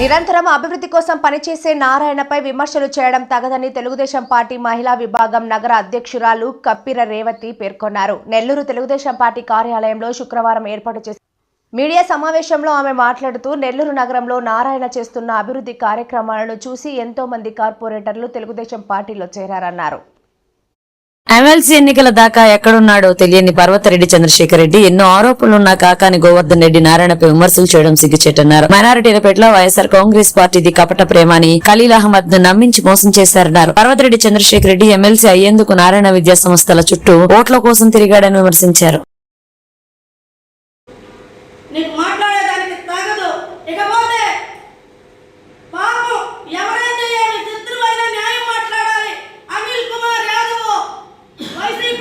నిరంతరం అభివృద్ధి కోసం పనిచేసే నారాయణపై విమర్శలు చేయడం తగదని తెలుగుదేశం పార్టీ మహిళా విభాగం నగర అధ్యక్షురాలు కప్పిర రేవతి పేర్కొన్నారు. నెల్లూరు తెలుగుదేశం పార్టీ కార్యాలయంలో శుక్రవారం ఏర్పాటు చేసిన మీడియా సమావేశంలో ఆమె మాట్లాడుతూ నెల్లూరు నగరంలో నారాయణ చేస్తున్న అభివృద్ధి కార్యక్రమాలను చూసి ఎంతో మంది కార్పొరేటర్లు తెలుగుదేశం పార్టీలో చేరారన్నారు. ఎమ్మెల్సీ ఎన్నికల దాకా ఎక్కడున్నాడో తెలియని పర్వతరెడ్డి చంద్రశేఖర్ రెడ్డి ఎన్నో ఆరోపణలున్నా కాకాని గోవర్ధన్ రెడ్డి నారాయణపై విమర్శలు చేయడం సిగ్గుచేటన్నారు. మైనారిటీల పేట వైఎస్ఆర్ కాంగ్రెస్ పార్టీది కపట ప్రేమ అని ఖలీల్ అహ్మద్ను నమ్మించి మోసం చేశారన్నారు. పర్వతరెడ్డి చంద్రశేఖర రెడ్డి ఎమ్మెల్సీ అయ్యేందుకు నారాయణ విద్యా సంస్థల చుట్టూ ఓట్ల కోసం తిరిగాడని విమర్శించారు.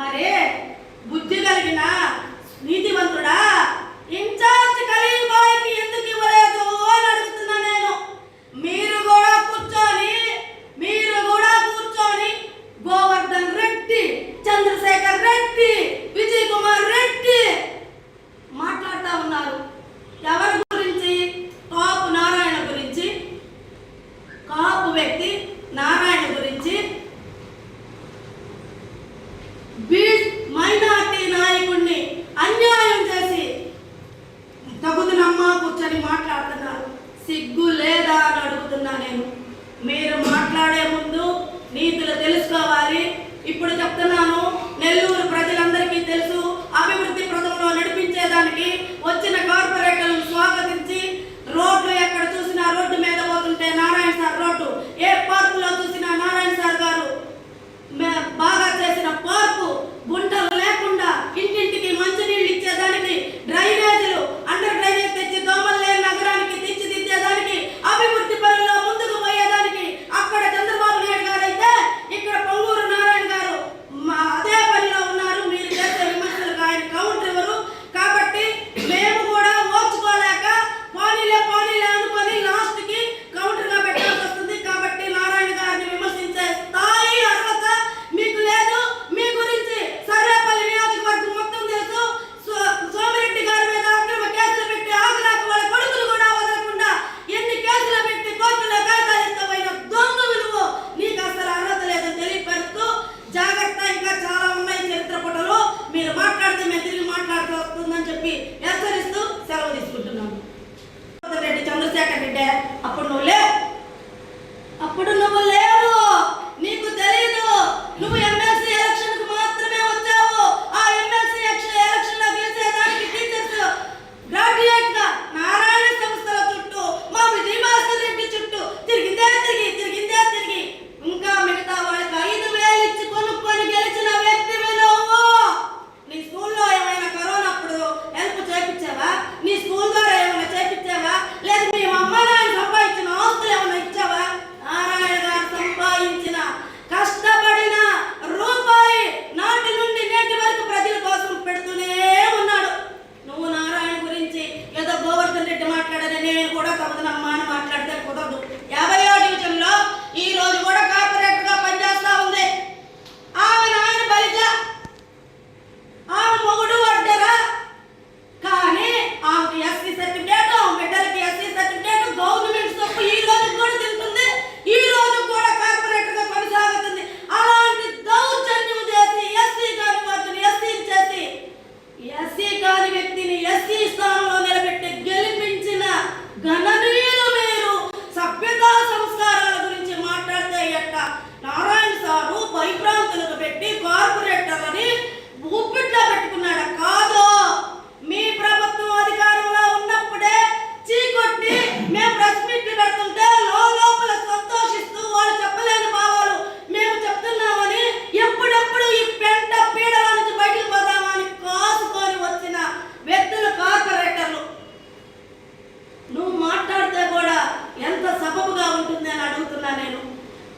మరే బుద్ధి కలిగిన నీతివంతుడా చేయాలి ఇప్పుడు చెప్తున్నాను నెల్లూరు ప్రజలందరికీ తెలుసు అభివృద్ధి ప్రదంలో నడిపించేదానికి వచ్చిన కార్పొరేటర్లను స్వాగతించి அப்படின்னு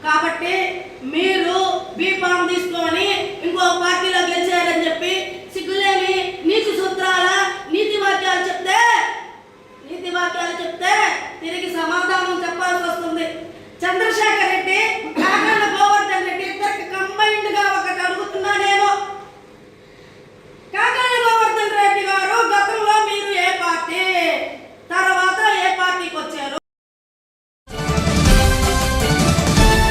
కాబట్టి మీరు బీఫామ్ తీసుకొని ఇంకో పార్టీలో